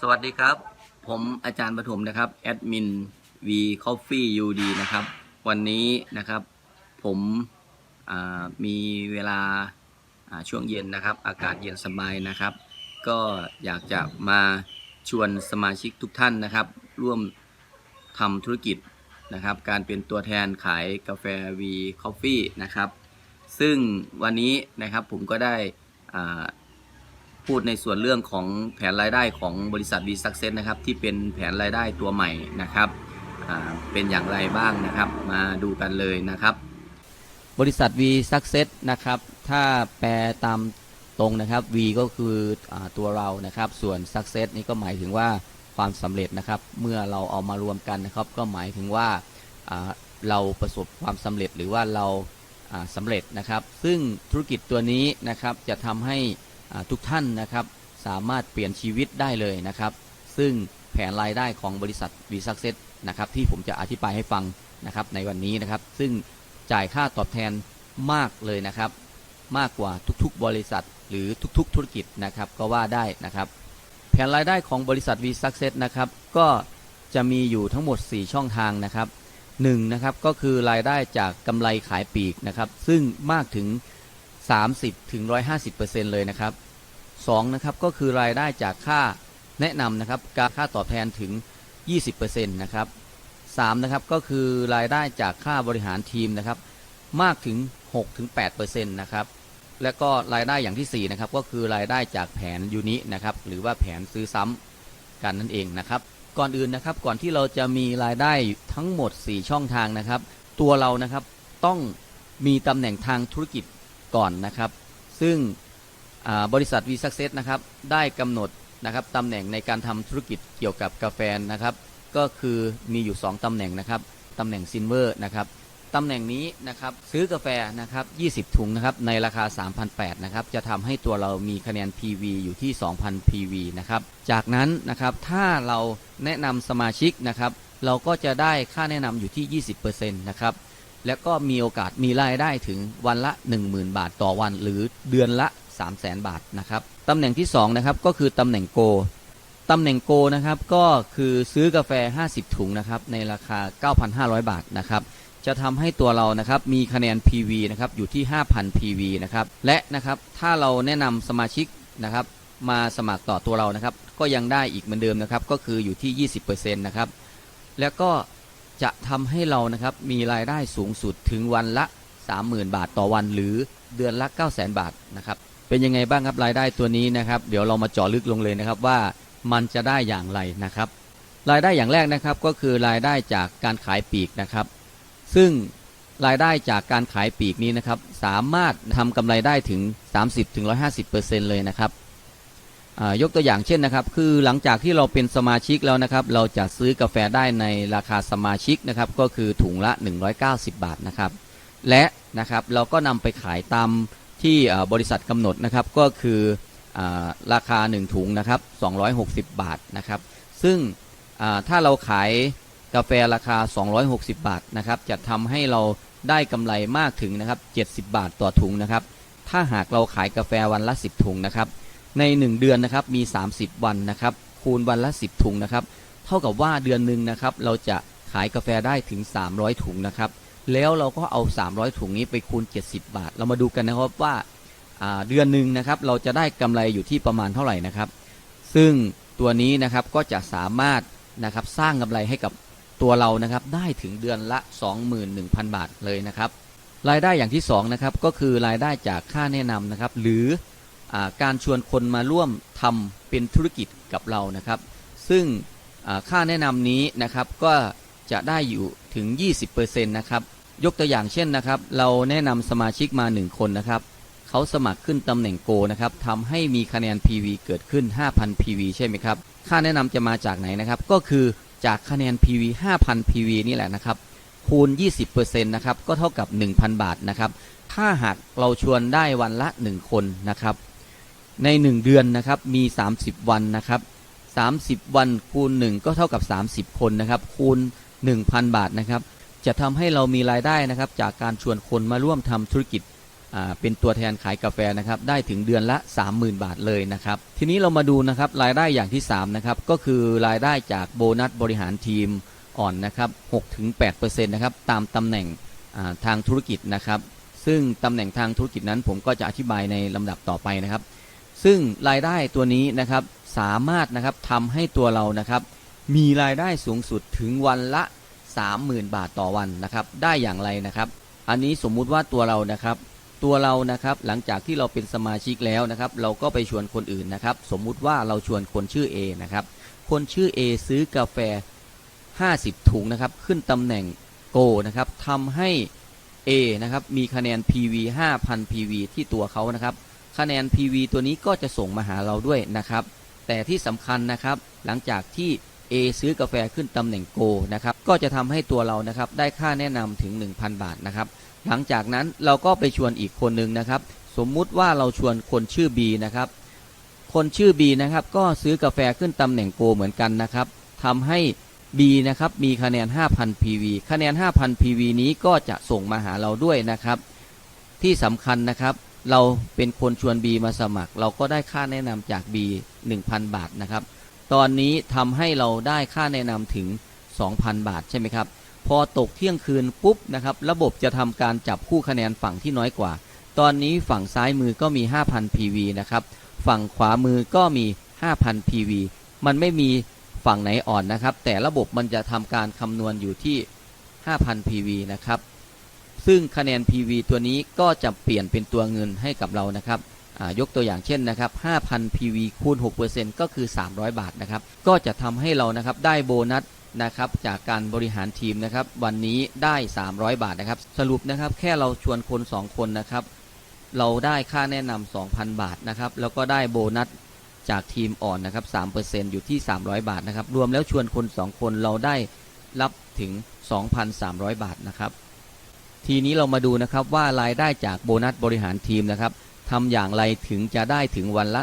สวัสดีครับ ผมอาจารย์ปฐมนะครับแอดมิน V Coffee UD นะครับ วันนี้นะครับ ผมมีเวลาช่วงเย็นนะครับ อากาศเย็นสบายนะครับ ก็อยากจะมาชวนสมาชิกทุกท่านนะครับ ร่วมทำธุรกิจนะครับ การเป็นตัวแทนขายกาแฟ V Coffee นะครับ ซึ่งวันนี้นะครับผมก็ได้อ่า พูดในส่วนเรื่องของแผนรายได้ของบริษัท V Success นะครับ ที่เป็นแผนรายได้ตัวใหม่นะครับเป็นอย่างไรบ้างนะครับ มาดูกันเลยนะครับ บริษัท V Success นะครับ ถ้าแปลตามตรงนะครับ V ก็คืออตัวเรานะครับ ส่วน Success นี่ก็หมายถึงว่าความสำเร็จนะครับ เมื่อเราเอามารวมกันนะครับ ก็หมายถึงว่าเราประสบความสำเร็จหรือว่าเราสำเร็จนะครับ ซึ่งธุรกิจตัวนี้นะครับจะทำให้ ทุกท่านนะครับสามารถเปลี่ยนชีวิตได้เลยนะครับ ซึ่งแผนรายได้ของบริษัท v s u c c e s s นะครับที่ผมจะอธิบายให้ฟังนะครับในวันนี้นะครับ ซึ่งจ่ายค่าตอบแทนมากเลยนะครับ มากกว่าทุกๆ บริษัท หรือทุกๆ ธุรกิจนะครับก็ว่าได้นะครับ แผนรายได้ของบริษัท v s u c c e s s นะครับก็จะมีอยู่ทั้งหมด 4 ช่องทางนะครับ1นะครับก็คือรายได้จากกำไรขายปลีกนะครับ ซึ่งมากถึง 30ถึง150%เลยนะครับ2นะครับก็คือรายได้จากค่าแนะนำนะครับการค่าตอบแทนถึง 20%นะครับ3นะครับก็คือรายได้จากค่าบริหารทีมนะครับมากถึง6ถึง8%นะครับและก็รายได้อย่างที่4นะครับก็คือรายได้จากแผนยูนินะครับหรือว่าแผนซื้อซ้ำกันนั่นเองนะครับก่อนอื่นนะครับก่อนที่เราจะมีรายได้ทั้งหมด 4 ช่องทางนะครับ ตัวเรานะครับต้องมีตำแหน่งทางธุรกิจ ก่อนนะครับ ซึ่งบริษัท V Success นะครับได้กำหนดนะครับตำแหน่งในการทำธุรกิจเกี่ยวกับกาแฟนะครับ ก็คือมีอยู่ 2 ตำแหน่งนะครับตำแหน่งซินเวอร์นะครับตำแหน่งนี้นะครับซื้อกาแฟนะครับ20 ถุงนะครับในราคา 3,800นะครับจะทำให้ตัวเรามีคะแนน PV อยู่ที่ 2,000 PV นะครับจากนั้นนะครับถ้าเราแนะนำสมาชิกนะครับเราก็จะได้ค่าแนะนำอยู่ที่ 20%นะครับ แล้วก็มีโอกาสมีรายได้ถึงวันละ 10,000 บาทต่อวัน หรือเดือนละ 300,000 บาทนะครับตำแหน่งที่2นะครับก็คือตำแหน่งโกตำแหน่งโกนะครับก็คือซื้อกาแฟ 50 ถุงนะครับในราคา 9,500 บาทนะครับจะทำให้ตัวเรานะครับมีคะแนน PV นะครับอยู่ที่ 5,000 PV นะครับและนะครับถ้าเราแนะนำสมาชิกนะครับมาสมัครต่อตัวเรานะครับก็ยังได้อีกเหมือนเดิมนะครับก็คืออยู่ที่ 20%นะครับแล้วก็ จะทำให้เรานะครับมีรายได้สูงสุดถึงวันละ 30,000 บาทต่อวันหรือเดือนละ900,000 บาทนะครับเป็นยังไงบ้างครับรายได้ตัวนี้นะครับ เดี๋ยวเรามาเจาะลึกลงเลยนะครับว่ามันจะได้อย่างไรนะครับ รายได้อย่างแรกนะครับก็คือรายได้จากการขายปีกนะครับ ซึ่งรายได้จากการขายปีกนี้นะครับ สามารถทำกำไรได้ถึง 30-150%เลยนะครับ ยกตัวอย่างเช่นนะครับ คือหลังจากที่เราเป็นสมาชิกแล้วนะครับ เราจะซื้อกาแฟได้ในราคาสมาชิกนะครับ ก็คือถุงละ 190 บาทนะครับ และนะครับเราก็นำไปขายตามที่บริษัทกำหนดนะครับ ก็คืออาราคา 1 ถุงนะครับ 260 บาทนะครับ ซึ่งถ้าเราขายกาแฟราคา 260 บาทนะครับ จะทำให้เราได้กำไรมากถึงนะครับ 70 บาทต่อถุงนะครับ ถ้าหากเราขายกาแฟวันละ 10 ถุงนะครับ ใน 1 เดือนนะครับมี 30 วันนะครับคูณวันละ 10 ถุงนะครับเท่ากับว่าเดือนหนึ่งนะครับเราจะขายกาแฟได้ถึง 300 ถุงนะครับแล้วเราก็เอา 300 ถุงนี้ไปคูณ 70 บาท เรามาดูกันนะครับว่าาเดือนหนึ่งนะครับเราจะได้กำไรอยู่ที่ประมาณเท่าไหร่นะครับ ซึ่งตัวนี้นะครับก็จะสามารถนะครับสร้างกำไรให้กับตัวเรานะครับได้ถึงเดือนละ 21,000 บาทเลยนะครับรายได้อย่างที่สองนะครับก็คือรายได้จากค่าแนะนำนะครับหรือ การชวนคนมาร่วมทำเป็นธุรกิจกับเรานะครับ ซึ่งค่าแนะนำนี้นะครับก็จะได้อยู่ถึง 20%นะครับ ยกตัวอย่างเช่นนะครับ เราแนะนำสมาชิกมา 1 คนนะครับเขาสมัครขึ้นตำแหน่งโกนะครับทำให้มีคะแนน PV เกิดขึ้น 5,000 PV ใช่ไหมครับ ค่าแนะนำจะมาจากไหนนะครับ ก็คือจากคะแนน PV 5,000 PV นี่แหละนะครับ คูณ 20%นะครับ ก็เท่ากับ 1,000 บาทนะครับ ถ้าหากเราชวนได้วันละ 1 คนนะครับ ใน 1 เดือนนะครับมี 30 วันนะครับ30 วันคูณ 1 ก็เท่ากับ 30 คนนะครับ คูณ 1,000 บาทนะครับ จะทำให้เรามีรายได้นะครับ จากการชวนคนมาร่วมทำธุรกิจเป็นตัวแทนขายกาแฟนะครับ ได้ถึงเดือนละ 30,000 บาทเลยนะครับ ทีนี้เรามาดูนะครับรายได้อย่างที่3นะครับก็คือรายได้จากโบนัสบริหารทีมอ่อนนะครับ6-8%นะครับตามตำแหน่งทางธุรกิจนะครับ ซึ่งตำแหน่งทางธุรกิจนั้นผมก็จะอธิบายในลำดับต่อไปนะครับ ซึ่งรายได้ตัวนี้นะครับสามารถนะครับทำให้ตัวเรานะครับ มีรายได้สูงสุดถึงวันละ 30,000 บาทต่อวันนะครับ ได้อย่างไรนะครับ อันนี้สมมุติว่าตัวเรานะครับ ตัวเรานะครับหลังจากที่เราเป็นสมาชิกแล้วนะครับ เราก็ไปชวนคนอื่นนะครับ สมมุติว่าเราชวนคนชื่อ A นะครับ คนชื่อ A ซื้อกาแฟ 50 ถุงนะครับ ขึ้นตำแหน่งโกนะครับทำให้ A นะครับมีคะแนน PV 5,000 PV ที่ตัวเขานะครับ คะแนน PV ตัวนี้ก็จะส่งมาหาเราด้วยนะครับ แต่ที่สำคัญนะครับ หลังจากที่ A ซื้อกาแฟขึ้นตำแหน่งโกนะครับ ก็จะทำให้ตัวเรานะครับได้ค่าแนะนำถึง 1,000 บาทนะครับ หลังจากนั้นเราก็ไปชวนอีกคนหนึ่งนะครับ สมมุติว่าเราชวนคนชื่อ B นะครับ คนชื่อ B นะครับก็ซื้อกาแฟขึ้นตำแหน่งโกเหมือนกันนะครับทำให้ B นะครับมีคะแนน 5,000 PV คะแนน 5,000 PV นี้ก็จะส่งมาหาเราด้วยนะครับ ที่สำคัญนะครับ เราเป็นคนชวน B มาสมัคร เราก็ได้ค่าแนะนำจาก B 1,000 บาทนะครับ ตอนนี้ทำให้เราได้ค่าแนะนำถึง 2,000 บาทใช่ไหมครับ พอตกเที่ยงคืนปุ๊บนะครับระบบจะทำการจับคู่คะแนนฝั่งที่น้อยกว่า ตอนนี้ฝั่งซ้ายมือก็มี 5,000 PV นะครับ ฝั่งขวามือก็มี 5,000 PV มันไม่มีฝั่งไหนอ่อนนะครับ แต่ระบบมันจะทำการคำนวณอยู่ที่ 5,000 PV นะครับ ซึ่งคะแนน PV ตัวนี้ก็จะเปลี่ยนเป็นตัวเงินให้กับเรานะครับยกตัวอย่างเช่นนะครับ 5,000 PV คูณ 6%ก็คือ 300 บาทนะครับ ก็จะทำให้เรานะครับได้โบนัสนะครับจากการบริหารทีมนะครับวันนี้ได้ 300 บาทนะครับ สรุปนะครับแค่เราชวนคน 2 คนนะครับ เราได้ค่าแนะนำ 2,000 บาทนะครับ แล้วก็ได้โบนัสจากทีมอ่อนนะครับ 3%อยู่ที่ 300 บาทนะครับ รวมแล้วชวนคน 2 คนเราได้รับถึง 2,300 บาทนะครับ ทีนี้เรามาดูนะครับว่ารายได้จากโบนัสบริหารทีมนะครับทำอย่างไรถึงจะได้ถึงวันละ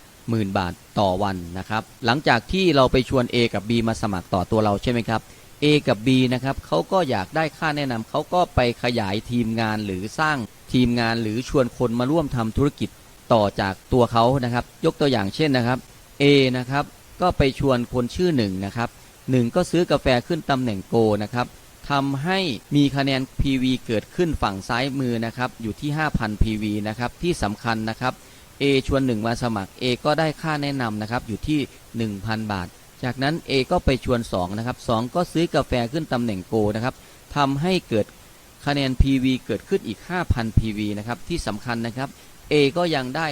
30,000 บาทต่อวันนะครับ หลังจากที่เราไปชวน A กับ B มาสมัครต่อตัวเราใช่ไหมครับ A กับ B นะครับเขาก็อยากได้ค่าแนะนำเขาก็ไปขยายทีมงานหรือสร้างทีมงานหรือชวนคนมาร่วมทำธุรกิจต่อจากตัวเขานะครับ ยกตัวอย่างเช่นนะครับ A นะครับก็ไปชวนคนชื่อหนึ่งนะครับหนึ่งก็ซื้อกาแฟขึ้นตำแหน่งโกนะครับ ทำให้มีคะแนน PV เกิดขึ้นฝั่งซ้ายมือนะครับ อยู่ที่ 5,000 PV นะครับ ที่สำคัญนะครับ A ชวน 1 มาสมัคร A ก็ได้ค่าแนะนำนะครับ อยู่ที่ 1,000 บาท จากนั้น A ก็ไปชวน 2 นะครับ 2 ก็ซื้อกาแฟขึ้นตำแหน่งโกนะครับทำให้เกิดคะแนน PV เกิดขึ้นอีก 5,000 PV นะครับ ที่สำคัญนะครับ A ก็ยังได้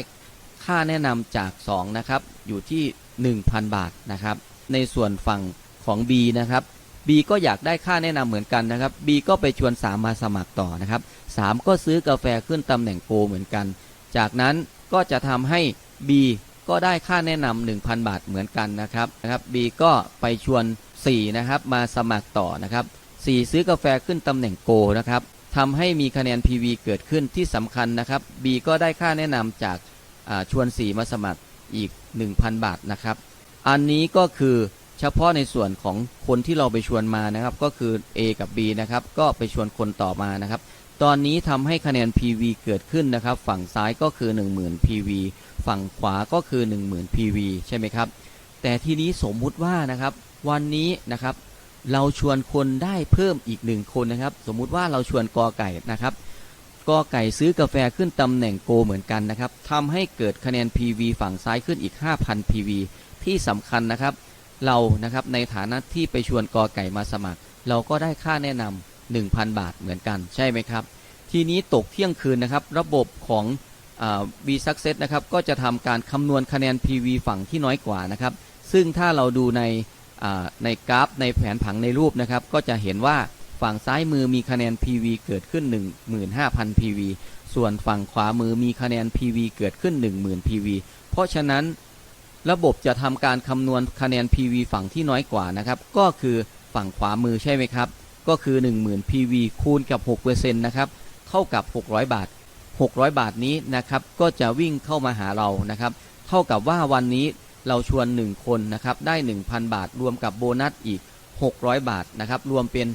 ค่าแนะนำจาก 2 นะครับ อยู่ที่ 1,000 บาทนะครับ ในส่วนฝั่งของ B นะครับ B ก็อยากได้ค่าแนะนำเหมือนกันนะครับ B ก็ไปชวน 3 มาสมัครต่อนะครับ 3 ก็ซื้อกาแฟขึ้นตำแหน่งโกเหมือนกัน จากนั้นก็จะทำให้ B ก็ได้ค่าแนะนำ1,000 บาทเหมือนกันนะครับนะครับ B ก็ไปชวน 4 นะครับ มาสมัครต่อนะครับ 4 ซื้อกาแฟขึ้นตำแหน่งโกนะครับทำให้มีคะแนน PV เกิดขึ้นที่สำคัญนะครับ B ก็ได้ค่าแนะนำจากชวน 4 มาสมัครอีก 1,000 บาทนะครับ อันนี้ก็คือ เฉพาะในส่วนของคนที่เราไปชวนมานะครับ ก็คือ A กับ B นะครับ ก็ไปชวนคนต่อมานะครับ ตอนนี้ทำให้คะแนน PV เกิดขึ้นนะครับ ฝั่งซ้ายก็คือ 10,000 PV ฝั่งขวาก็คือ 10,000 PV ใช่ไหมครับ แต่ทีนี้สมมุติว่านะครับ วันนี้นะครับ เราชวนคนได้เพิ่มอีกหนึ่งคนนะครับ สมมุติว่าเราชวนกอไก่นะครับกอไก่ซื้อกาแฟขึ้นตำแหน่งโกเหมือนกันนะครับทำให้เกิดคะแนน PV ฝั่งซ้ายขึ้นอีก 5,000 PV ที่สำคัญนะครับ เรานะครับในฐานะที่ไปชวนกอไก่มาสมัคร เราก็ได้ค่าแนะนำ1,000 บาทเหมือนกันใช่ไหมครับ ทีนี้ตกเที่ยงคืนนะครับ ระบบของวี Success นะครับก็จะทำการคำนวณคะแนน PV ฝั่งที่น้อยกว่านะครับ ซึ่งถ้าเราดูในในกราฟในแผนผังในรูปนะครับ ก็จะเห็นว่าฝั่งซ้ายมือมีคะแนน PV เกิดขึ้น 15,000 PV ส่วนฝั่งขวามือมีคะแนน PV เกิดขึ้น 10,000 PV เพราะฉะนั้น ระบบจะทำการคำนวณคะแนน PV ฝั่งที่น้อยกว่านะครับ ก็คือฝั่งขวามือใช่ไหมครับ ก็คือ 10,000 PV คูณกับ6%นะครับ เท่ากับ 600 บาท 600 บาทนี้นะครับ ก็จะวิ่งเข้ามาหาเรานะครับ เท่ากับว่าวันนี้เราชวน 1 คนนะครับ ได้ 1,000 บาท รวมกับโบนัสอีก 600 บาทนะครับ รวมเป็น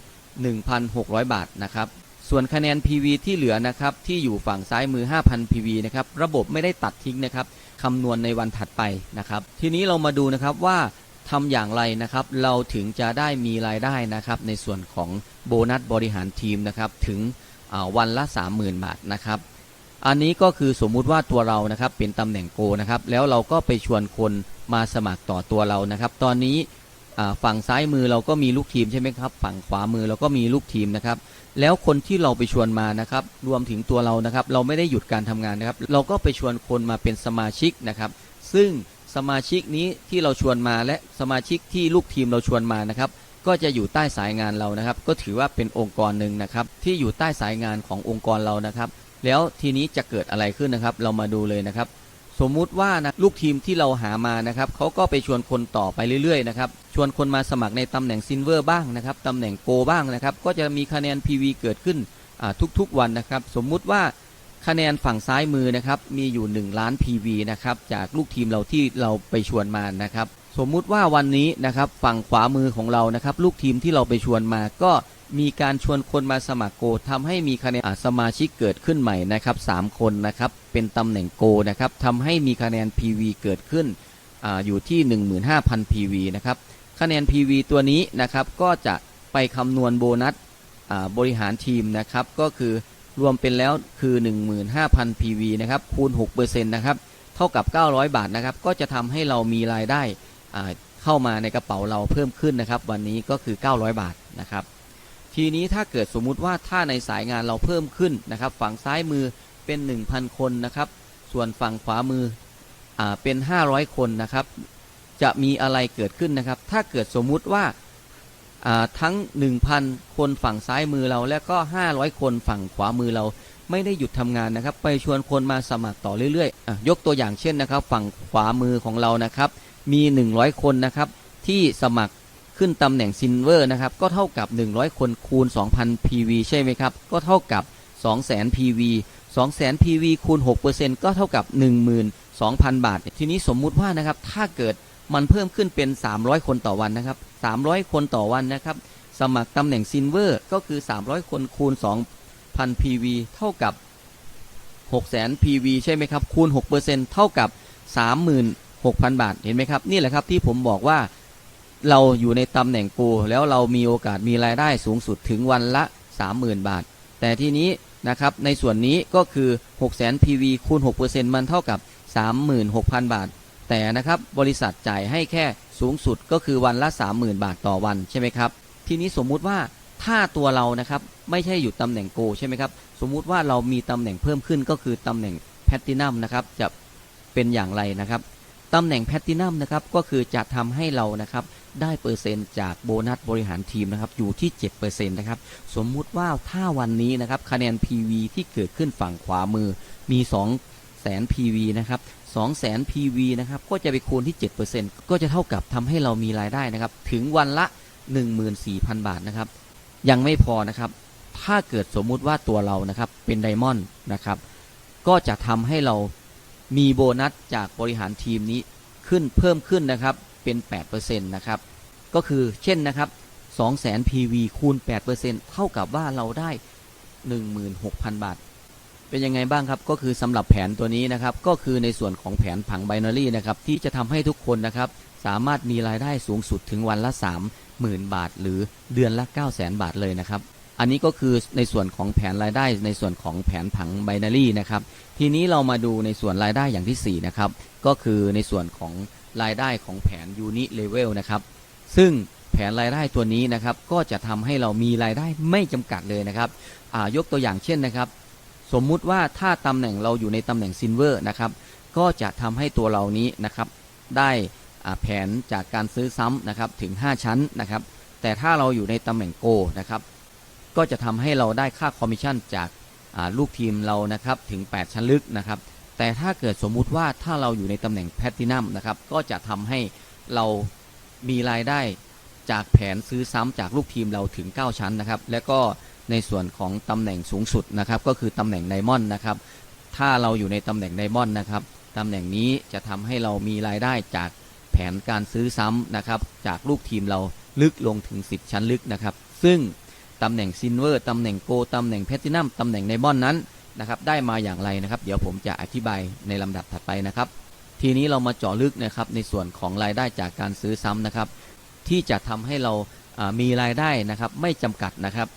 1,600 บาทนะครับ ส่วนคะแนน PV ที่เหลือนะครับ ที่อยู่ฝั่งซ้ายมือ 5,000 PV นะครับ ระบบไม่ได้ตัดทิ้งนะครับ คำนวณในวันถัดไปนะครับ ทีนี้เรามาดูนะครับว่าทำอย่างไรนะครับ เราถึงจะได้มีรายได้นะครับ ในส่วนของโบนัสบริหารทีมนะครับถึงวันละ 30,000 บาทนะครับ อันนี้ก็คือสมมุติว่าตัวเรานะครับเป็นตำแหน่งโกนะครับ แล้วเราก็ไปชวนคนมาสมัครต่อตัวเรานะครับ ตอนนี้ฝั่งซ้ายมือเราก็มีลูกทีมใช่ไหมครับ ฝั่งขวามือเราก็มีลูกทีมนะครับ แล้วคนที่เราไปชวนมานะครับ รวมถึงตัวเรานะครับ เราไม่ได้หยุดการทำงานนะครับ เราก็ไปชวนคนมาเป็นสมาชิกนะครับ ซึ่งสมาชิกนี้ที่เราชวนมาและสมาชิกที่ลูกทีมเราชวนมานะครับ ก็จะอยู่ใต้สายงานเรานะครับ ก็ถือว่าเป็นองค์กรหนึ่งนะครับ ที่อยู่ใต้สายงานขององค์กรเรานะครับ แล้วทีนี้จะเกิดอะไรขึ้นนะครับ เรามาดูเลยนะครับ สมมุติว่านะลูกทีมที่เราหามานะครับเขาก็ไปชวนคนต่อไปเรื่อยๆนะครับชวนคนมาสมัครในตำแหน่งซินเวอร์บ้างนะครับตำแหน่งโกบ้างนะครับก็จะมีคะแนน PV เกิดขึ้นทุกๆวันนะครับ สมมุติว่าคะแนนฝั่งซ้ายมือนะครับมีอยู่ 1 ล้าน PV นะครับจากลูกทีมเราที่เราไปชวนมานะครับ สมมุติว่าวันนี้นะครับฝั่งขวามือของเรานะครับลูกทีมที่เราไปชวนมาก็ มีการชวนคนมาสมัครโกทำให้มีคะแนนสมาชิกเกิดขึ้นใหม่นะครับสามคนนะครับเป็นตำแหน่งโกนะครับทำให้มีคะแนน PV เกิดขึ้นออยู่ที่ 15,000 PV นะครับคะแนน PV ตัวนี้นะครับก็จะไปคำนวณโบนัสบริหารทีมนะครับก็คือรวมเป็นแล้วคือ 15,000 PV นะครับคูณ6%นะครับเท่ากับ 900 บาทนะครับก็จะทำให้เรามีรายได้เข้ามาในกระเป๋าเราเพิ่มขึ้นนะครับ วันนี้ก็คือ 900 บาทนะครับ ทีนี้ถ้าเกิดสมมุติว่าถ้าในสายงานเราเพิ่มขึ้นนะครับ ฝั่งซ้ายมือเป็น 1,000 คนนะครับ ส่วนฝั่งขวามืออาเป็น 500 คนนะครับ จะมีอะไรเกิดขึ้นนะครับ ถ้าเกิดสมมุติว่าาทั้ง 1,000 คนฝั่งซ้ายมือเราและก็ 500 คนฝั่งขวามือเราไม่ได้หยุดทำงานนะครับ ไปชวนคนมาสมัครต่อเรื่อยๆอยกตัวอย่างเช่นนะครับ ฝั่งขวามือของเรานะครับ มี 100 คนนะครับ ที่สมัคร ขึ้นตำแหน่งซินเวอร์นะครับ ก็เท่ากับ 100 คนคูณ 2,000 PV ใช่ไหมครับ ก็เท่ากับ 200,000 PV 200,000 PV คูณ 6%ก็เท่ากับ 12,000 บาท ทีนี้สมมุติว่านะครับ ถ้าเกิดมันเพิ่มขึ้นเป็น 300 คนต่อวันนะครับ 300 คนต่อวันนะครับ สมัครตำแหน่งซินเวอร์ก็คือ 300 คนคูณ 2,000 PV เท่ากับ 600,000 PV ใช่ไหมครับ คูณ 6%เท่ากับ 36,000 บาท เห็นไหมครับ นี่แหละครับที่ผมบอกว่า เราอยู่ในตำแหน่งโกแล้วเรามีโอกาสมีรายได้สูงสุดถึงวันละ 30,000 บาท แต่ที่นี้นะครับในส่วนนี้ก็คือ600,000 PV คูณ 6%มันเท่ากับ 36,000 บาท แต่นะครับบริษัทจ่ายให้แค่สูงสุดก็คือวันละ 30,000 บาทต่อวันใช่ไหมครับทีนี้สมมุติว่าถ้าตัวเรานะครับไม่ใช่อยู่ตำแหน่งโกใช่ไหมครับสมมุติว่าเรามีตำแหน่งเพิ่มขึ้นก็คือตำแหน่งแพตตินัมนะครับจะเป็นอย่างไรนะครับตำแหน่งแพตตินัมนะครับก็คือจะทำให้เรานะครับ ได้เปอร์เซ็นต์จากโบนัสบริหารทีมนะครับอยู่ที่ 7%นะครับสมมุติว่าถ้าวันนี้นะครับคะแนน PV ที่เกิดขึ้นฝั่งขวามือมี2แสน PV นะครับ2แสน PV นะครับก็จะไปคูณที่ 7%ก็จะเท่ากับทำให้เรามีรายได้นะครับถึงวันละ 14,000 บาทนะครับยังไม่พอนะครับถ้าเกิดสมมุติว่าตัวเรานะครับเป็นไดมอนด์นะครับก็จะทำให้เรามีโบนัสจากบริหารทีมนี้ขึ้นเพิ่มขึ้นนะครับ เป็น 8%นะครับ ก็คือเช่นนะครับ200,000 PV คูณ 8%เท่ากับว่าเราได้ 16,000 บาท เป็นยังไงบ้างครับ ก็คือสำหรับแผนตัวนี้นะครับ ก็คือในส่วนของแผนผังไบนารี่นะครับ ที่จะทำให้ทุกคนนะครับ สามารถมีรายได้สูงสุดถึงวันละ 30,000 บาท หรือเดือนละ 900,000 บาทเลยนะครับ อันนี้ก็คือในส่วนของแผนรายได้ ในส่วนของแผนผังไบนารี่นะครับ ทีนี้เรามาดูในส่วนรายได้อย่างที่4นะครับ ก็คือในส่วนของ รายได้ของแผนยูนิเลเวลนะครับ ซึ่งแผนรายได้ตัวนี้นะครับ ก็จะทำให้เรามีรายได้ไม่จำกัดเลยนะครับยกตัวอย่างเช่นนะครับ สมมุติว่าถ้าตำแหน่งเราอยู่ในตำแหน่งซินเวอร์นะครับ ก็จะทำให้ตัวเรานี้นะครับ ได้แผนจากการซื้อซ้ำนะครับถึง 5 ชั้นนะครับ แต่ถ้าเราอยู่ในตำแหน่งโกนะครับ ก็จะทำให้เราได้ค่าคอมมิชชั่นจากลูกทีมเรานะครับถึง 8 ชั้นลึกนะครับ แต่ถ้าเกิดสมมุติว่าถ้าเราอยู่ในตำแหน่งแพลตินัมนะครับก็จะทำให้เรามีรายได้จากแผนซื้อซ้ำจากลูกทีมเราถึง 9 ชั้นนะครับ และก็ในส่วนของตำแหน่งสูงสุดนะครับก็คือตำแหน่งไดมอนด์นะครับ ถ้าเราอยู่ในตำแหน่งไดมอนด์นะครับตำแหน่งนี้จะทำให้เรามีรายได้จากแผนการซื้อซ้ำนะครับจากลูกทีมเราลึกลงถึง 10 ชั้นลึกนะครับ ซึ่งตำแหน่งซินเวอร์ตำแหน่งโกตำแหน่งแพทินัมตำแหน่งไดมอนด์นั้น นะครับได้มาอย่างไรนะครับ เดี๋ยวผมจะอธิบายในลำดับถัดไปนะครับ ทีนี้เรามาเจาะลึกนะครับในส่วนของรายได้จากการซื้อซ้ำนะครับ ที่จะทำให้เรามีรายได้นะครับไม่จำกัดนะครับ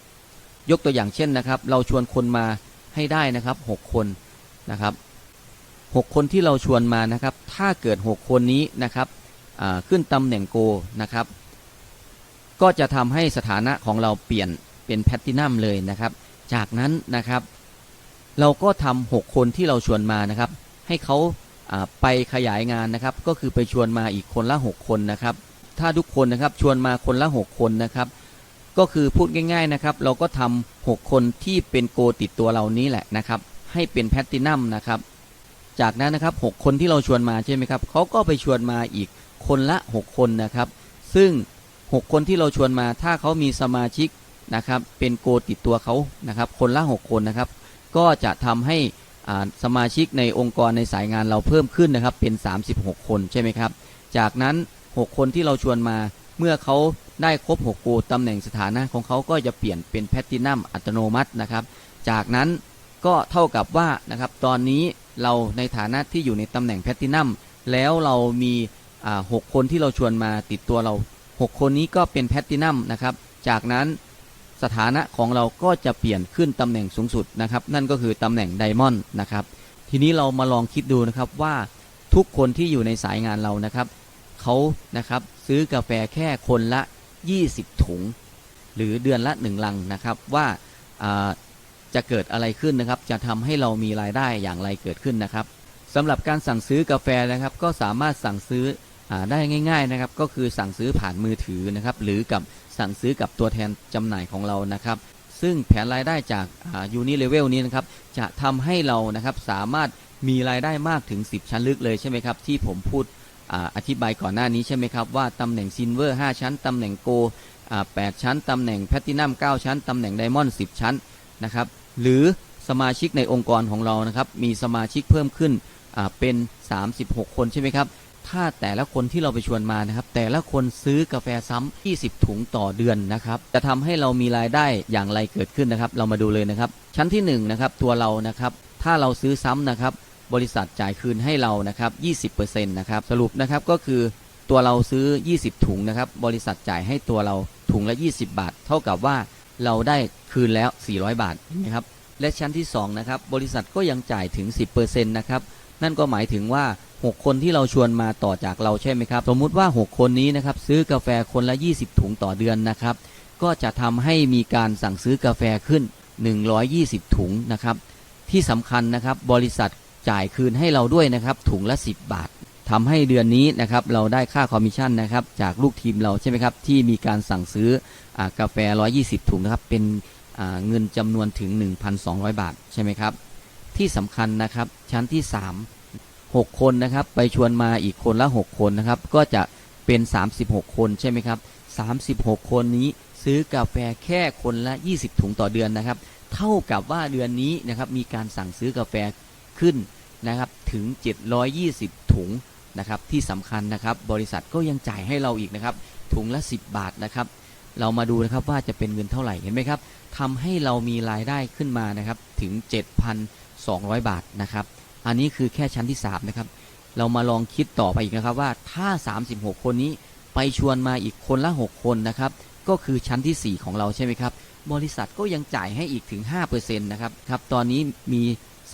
ยกตัวอย่างเช่นนะครับ เราชวนคนมาให้ได้นะครับ 6 คนนะครับ6คนที่เราชวนมานะครับ ถ้าเกิด 6 คนนี้นะครับขึ้นตำแหน่งโกนะครับ ก็จะทำให้สถานะของเราเปลี่ยนเป็นแพตตินัมเลยนะครับ จากนั้นนะครับ เราก็ทำ6คนที่เราชวนมานะครับ ให้เขาไปขยายงานนะครับ ก็คือไปชวนมาอีกคนละ 6 คนนะครับ ถ้าทุกคนนะครับชวนมาคนละ 6 คนนะครับ ก็คือพูดง่าย ๆนะครับ เราก็ทำ6คนที่เป็นโกติดตัวเรานี้แหละนะครับ ให้เป็นแพตตินัมนะครับ จากนั้นนะครับ 6 คนที่เราชวนมาใช่ไหมครับเขาก็ไปชวนมาอีกคนละ 6 คนนะครับ ซึ่ง 6 คนที่เราชวนมาถ้าเขามีสมาชิกนะครับ เป็นโกติดตัวเขานะครับ คนละ 6 คนนะครับ ก็จะทำให้สมาชิกในองค์กรในสายงานเราเพิ่มขึ้นนะครับเป็น 36 คนใช่ไหมครับ จากนั้น 6 คนที่เราชวนมาเมื่อเขาได้ครบ 6 โกตำแหน่งสถานะของเขาก็จะเปลี่ยนเป็นแพตตินัมอัตโนมัตินะครับ จากนั้นก็เท่ากับว่านะครับตอนนี้เราในฐานะที่อยู่ในตำแหน่งแพตตินัมแล้วเรามีหกคนที่เราชวนมาติดตัวเรา 6 คนนี้ก็เป็นแพตตินัมนะครับ จากนั้น สถานะของเราก็จะเปลี่ยนขึ้นตำแหน่งสูงสุดนะครับ นั่นก็คือตำแหน่งไดมอนด์นะครับ ทีนี้เรามาลองคิดดูนะครับว่าทุกคนที่อยู่ในสายงานเรานะครับเขานะครับซื้อกาแฟแค่คนละ 20 ถุง หรือเดือนละ 1 ลังนะครับว่าจะเกิดอะไรขึ้นนะครับ จะทำให้เรามีรายได้อย่างไรเกิดขึ้นนะครับสำหรับการสั่งซื้อกาแฟนะครับก็สามารถสั่งซื้ออได้ง่าย ๆนะครับ ก็คือสั่งซื้อผ่านมือถือนะครับ หรือกับ สั่งซื้อกับตัวแทนจำหน่ายของเรานะครับ ซึ่งแผนรายได้จากยูนิเลเวลนี้นะครับจะทำให้เรานะครับสามารถมีรายได้มากถึง 10 ชั้นลึกเลยใช่ไหมครับ ที่ผมพูดออธิบายก่อนหน้านี้ใช่ไหมครับ ว่าตำแหน่งซินเวอร์ 5 ชั้น ตำแหน่งโก8ชั้น ตำแหน่งแพลตินัม 9 ชั้น ตำแหน่งไดมอนด์ 10 ชั้นนะครับหรือสมาชิกในองค์กรของเรานะครับมีสมาชิกเพิ่มขึ้นอ่าเป็น 36 คนใช่ไหมครับ ถ้าแต่ละคนที่เราไปชวนมานะครับ แต่ละคนซื้อกาแฟซ้ำ20 ถุงต่อเดือนนะครับ จะทำให้เรามีรายได้อย่างไรเกิดขึ้นนะครับ เรามาดูเลยนะครับ ชั้นที่1นนะครับตัวเรานะครับ ถ้าเราซื้อซ้ำนะครับ บริษัทจ่ายคืนให้เรานะครับ 20%นะครับสรุปนะครับก็คือตัวเราซื้อ 20 ถุงนะครับ บริษัทจ่ายให้ตัวเราถุงละ 20 บาท เท่ากับว่าเราได้คืนแล้ว 400 บาทเห็นไหมครับและชั้นที่2นะครับบริษัทก็ยังจ่ายถึง 10%นะครับนั่นก็หมายถึงว่า 6 คนที่เราชวนมาต่อจากเราใช่ไหมครับ สมมุติว่า 6 คนนี้นะครับซื้อกาแฟคนละ 20 ถุงต่อเดือนนะครับ ก็จะทำให้มีการสั่งซื้อกาแฟขึ้น 120 ถุงนะครับ ที่สำคัญนะครับบริษัทจ่ายคืนให้เราด้วยนะครับ ถุงละ 10 บาททำให้เดือนนี้นะครับเราได้ค่าคอมมิชชั่นนะครับจากลูกทีมเราใช่ไหมครับที่มีการสั่งซื้ออกาแฟ 120 ถุงนะครับเป็นเงินจำนวนถึง 1,200 บาทใช่ไหมครับที่สำคัญนะครับชั้นที่ 3 6 คนนะครับ ไปชวนมาอีกคนละ 6 คนนะครับ ก็จะเป็น 36 คนใช่ไหมครับ 36 คนนี้ซื้อกาแฟแค่คนละ 20 ถุงต่อเดือนนะครับ เท่ากับว่าเดือนนี้นะครับมีการสั่งซื้อกาแฟขึ้นนะครับถึง 720 ถุงนะครับที่สำคัญนะครับบริษัทก็ยังจ่ายให้เราอีกนะครับถุงละ 10 บาทนะครับ เรามาดูนะครับว่าจะเป็นเงินเท่าไหร่เห็นไหมครับทำให้เรามีรายได้ขึ้นมานะครับถึง 7,200 บาทนะครับ อันนี้คือแค่ชั้นที่ 3 นะครับ เรามาลองคิดต่อไปอีกนะครับว่าถ้า 36 คนนี้ไปชวนมาอีกคนละ 6 คนนะครับ ก็คือชั้นทีสี่ 4 ของเราใช่ไหมครับ บริษัทก็ยังจ่ายให้อีกถึง 5%นะครับ ครับ ตอนนี้มี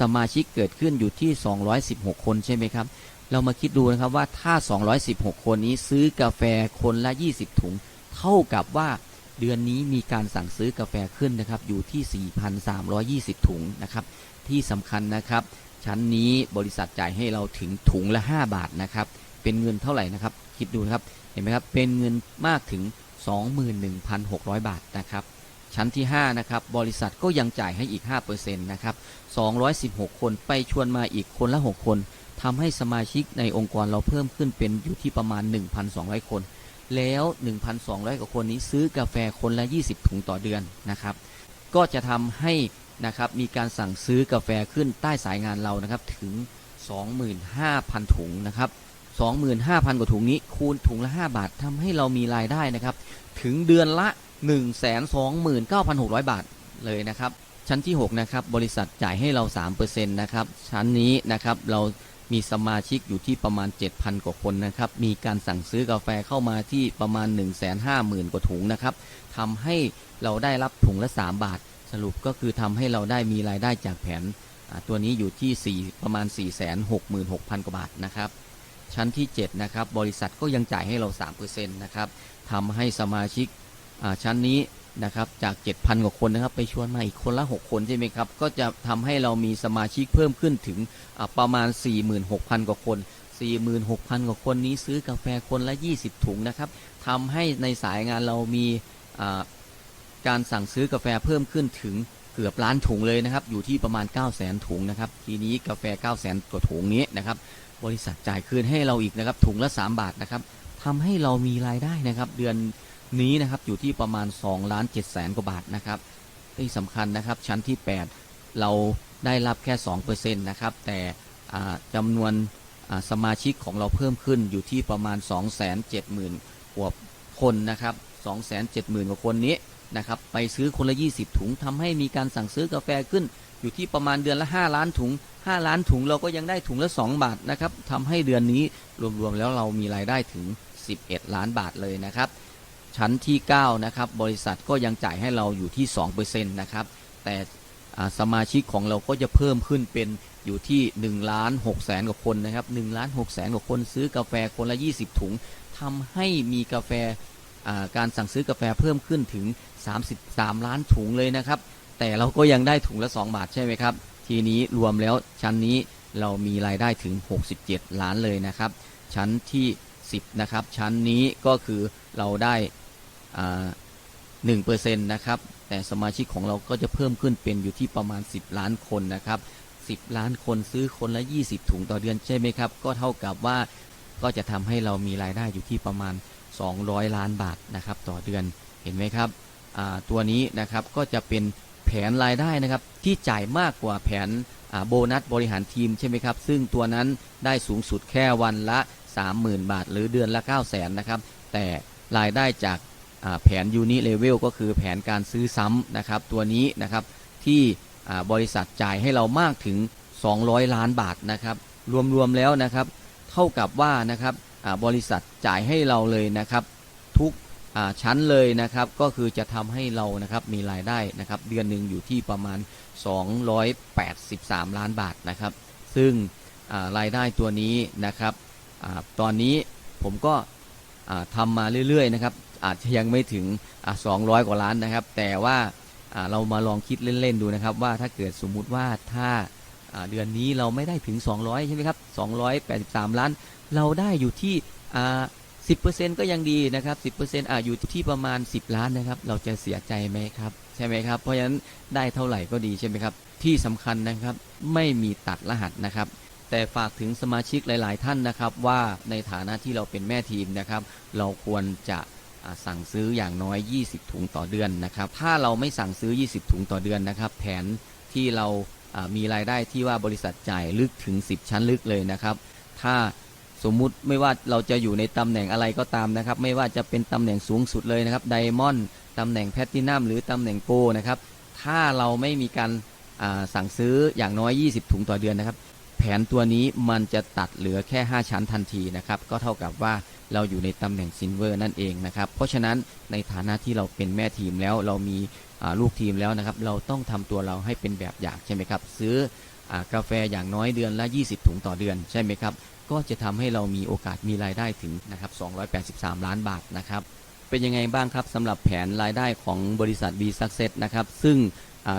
สมาชิกเกิดขึ้นอยู่ที่ 216 คนใช่ไหมครับ เรามาคิดดูนะครับว่าถ้า 216 คนนี้ซื้อกาแฟคนละ 20 ถุง เท่ากับว่าเดือนนี้มีการสั่งซื้อกาแฟขึ้นนะครับอยู่ที่ 4,320 ถุงนะครับ ที่สำคัญนะครับ ชั้นนี้บริษัทจ่ายให้เราถึงถุงละ 5 บาทนะครับ เป็นเงินเท่าไหร่นะครับ คิดดูนะครับ เห็นไหมครับ เป็นเงินมากถึง 21,600 บาทนะครับ ชั้นที่ 5 นะครับ บริษัทก็ยังจ่ายให้อีก 5%นะครับ 216 คนไปชวนมาอีกคนละ 6 คนทำให้สมาชิกในองค์กรเราเพิ่มขึ้นเป็นอยู่ที่ประมาณ 1,200 คน แล้ว 1,200 กว่าคนนี้ซื้อกาแฟคนละ 20 ถุงต่อเดือนนะครับ ก็จะทำให้ นะครับมีการสั่งซื้อกาแฟขึ้นใต้สายงานเรานะครับถึง 25,000 ถุงนะครับ 25,000 กว่าถุงนี้คูณถุงละ 5 บาททำให้เรามีรายได้นะครับ ถึงเดือนละ 129,600 บาทเลยนะครับ ชั้นที่ 6 นะครับ บริษัทจ่ายให้เรา 3%นะครับ ชั้นนี้นะครับเรามีสมาชิกอยู่ที่ประมาณ 7,000 กว่าคนนะครับ มีการสั่งซื้อกาแฟเข้ามาที่ประมาณ 150,000 กว่าถุงนะครับทำให้เราได้รับถุงละ 3 บาท สรุปก็คือทำให้เราได้มีรายได้จากแผนอ่าตัวนี้อยู่ที่ 4 ประมาณ 466,000 กว่าบาทนะครับ ชั้นที่ 7 นะครับ บริษัทก็ยังจ่ายให้เรา 3%นะครับทำให้สมาชิกชั้นนี้นะครับจาก 7,000 กว่าคนนะครับ ไปชวนมาอีกคนละ 6 คนใช่ไหมครับ ก็จะทำให้เรามีสมาชิกเพิ่มขึ้นถึงประมาณ 46,000 กว่าคน 46,000 กว่าคนนี้ซื้อกาแฟคนละ 20 ถุงนะครับทำให้ในสายงานเรามีา การสั่งซื้อกาแฟเพิ่มขึ้นถึงเกือบล้านถุงเลยนะครับ อยู่ที่ประมาณ 9 0 0 0 0ถุงนะครับ ทีนี้กาแฟ 9 0 0 0 0กว่าถุงนี้นะครับ บริษัทจ่ายคืนให้เราอีกนะครับ ถุงละ 3 บาทนะครับทำให้เรามีรายได้นะครับ เดือนนี้นะครับอยู่ที่ประมาณ2ล้าน7แสนกว่าบาทนะครับที่สำคัญนะครับชั้นที่ 8 เราได้รับแค่2%นะครับแต่จำนวนสมาชิกของเราเพิ่มขึ้นอยู่ที่ประมาณ 270,000กว่าคนนะครับ 270,000กว่าคนนี้ นะครับไปซื้อคนละ 20 ถุงทำให้มีการสั่งซื้อกาแฟขึ้น อยู่ที่ประมาณเดือนละ 5 ล้านถุง 5 ล้านถุงเราก็ยังได้ถุงละ 2 บาทนะครับทำให้เดือนนี้รวมๆแล้วเรามีรายได้ถึง 11 ล้านบาทเลยนะครับ ชั้นที่9นะครับบริษัทก็ยังจ่ายให้เราอยู่ที่2%นะครับแต่สมาชิกของเราก็จะเพิ่มขึ้นเป็นอยู่ที่1ล้าน6แสนกว่าคนนะครับ1ล้าน6แสนกว่าคนซื้อกาแฟคนละ 20 ถุงทำให้มีกาแฟ การสั่งซื้อกาแฟเพิ่มขึ้นถึง 33 ล้านถุงเลยนะครับ แต่เราก็ยังได้ถุงละ 2 บาทใช่ไหมครับ ทีนี้รวมแล้วชั้นนี้เรามีรายได้ถึง 67 ล้านเลยนะครับ ชั้นที่ 10 นะครับ ชั้นนี้ก็คือเราได้หนึ่งเปอร์เซ็นต์นะครับ แต่สมาชิกของเราก็จะเพิ่มขึ้นเป็นอยู่ที่ประมาณ 10 ล้านคนนะครับ 10 ล้านคนซื้อคนละ 20 ถุงต่อเดือนใช่ไหมครับ ก็เท่ากับว่าก็จะทำให้เรามีรายได้อยู่ที่ประมาณ 200 ล้านบาทนะครับต่อเดือนเห็นไหมครับตัวนี้นะครับก็จะเป็นแผนรายได้นะครับที่จ่ายมากกว่าแผนโบนัสบริหารทีมใช่ไหมครับซึ่งตัวนั้นได้สูงสุดแค่วันละ 30,000 บาท หรือเดือนละ 9 0 0 0 0 0นะครับแต่รายได้จากแผนยูนิเลเวลก็คือแผนการซื้อซ้ำนะครับตัวนี้นะครับที่บริษัทจ่ายให้เรามากถึง 200 ล้านบาทนะครับรวมๆแล้วนะครับเท่ากับว่านะครับ บริษัทจ่ายให้เราเลยนะครับ ทุกชั้นเลยนะครับ ก็คือจะทำให้เรานะครับมีรายได้นะครับ เดือนหนึ่งอยู่ที่ประมาณ 283 ล้านบาทนะครับ ซึ่งรายได้ตัวนี้นะครับอตอนนี้ผมก็ทำมาเรื่อยๆนะครับ อาจจะยังไม่ถึงอ่า200 กว่าล้านนะครับ แต่ว่าเรามาลองคิดเล่นๆดูนะครับ ว่าถ้าเกิดสมมุติว่าถ้าอ่าเดือนนี้เราไม่ได้ถึง 200 ใช่ไหมครับ 283 ล้าน เราได้อยู่ที่อ่า10%ก็ยังดีนะครับ10%อ่าอยู่ที่ประมาณ10ล้านนะครับ เราจะเสียใจไหมครับ ใช่ไหมครับ เพราะฉะนั้นได้เท่าไหร่ก็ดีใช่ไหมครับ ที่สำคัญนะครับไม่มีตัดรหัสนะครับ แต่ฝากถึงสมาชิกหลาย ๆ ท่านนะครับ ว่าในฐานะที่เราเป็นแม่ทีมนะครับ เราควรจะสั่งซื้ออย่างน้อย 20 ถุงต่อเดือนนะครับ ถ้าเราไม่สั่งซื้อ 20 ถุงต่อเดือนนะครับ แผนที่เรามีรายได้ที่ว่าบริษัทจ่ายลึกถึง 10 ชั้นลึกเลยนะครับ ถ้า สมมุติไม่ว่าเราจะอยู่ในตำแหน่งอะไรก็ตามนะครับ ไม่ว่าจะเป็นตำแหน่งสูงสุดเลยนะครับไดมอนด์ตำแหน่งแพตตินัมหรือตำแหน่งโกนะครับ ถ้าเราไม่มีการสั่งซื้ออย่างน้อย 20 ถุงต่อเดือนนะครับ แผนตัวนี้มันจะตัดเหลือแค่ 5 ชั้นทันทีนะครับ ก็เท่ากับว่าเราอยู่ในตำแหน่งซินเวอร์นั่นเองนะครับ เพราะฉะนั้นในฐานะที่เราเป็นแม่ทีมแล้วเรามีลูกทีมแล้วนะครับ เราต้องทำตัวเราให้เป็นแบบอย่างใช่ไหมครับ ซื้ออกาแฟอย่างน้อยเดือนละ 20 ถุงต่อเดือนใช่ไหมครับ ก็จะทำให้เรามีโอกาสมีรายได้ถึงนะครับ283 ล้านบาทนะครับ เป็นยังไงบ้างครับสำหรับแผนรายได้ของบริษัท B Success นะครับ ซึ่ง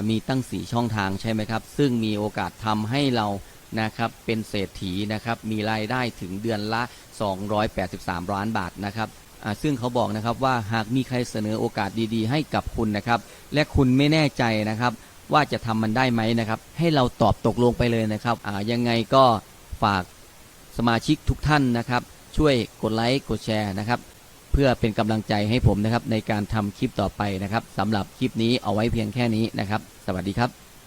มีตั้ง 4 ช่องทางใช่ไหมครับ ซึ่งมีโอกาสทำให้เรานะครับเป็นเศรษฐีนะครับมีรายได้ถึงเดือนละ 283 ล้านบาทนะครับซึ่งเขาบอกนะครับว่าหากมีใครเสนอโอกาสดีๆ ให้กับคุณนะครับ และคุณไม่แน่ใจนะครับ ว่าจะทำมันได้ไหมนะครับ ให้เราตอบตกลงไปเลยนะครับยังไงก็ฝาก สมาชิกทุกท่านนะครับ ช่วยกดไลค์กดแชร์นะครับ เพื่อเป็นกำลังใจให้ผมนะครับในการทำคลิปต่อไปนะครับสำหรับคลิปนี้เอาไว้เพียงแค่นี้นะครับ สวัสดีครับ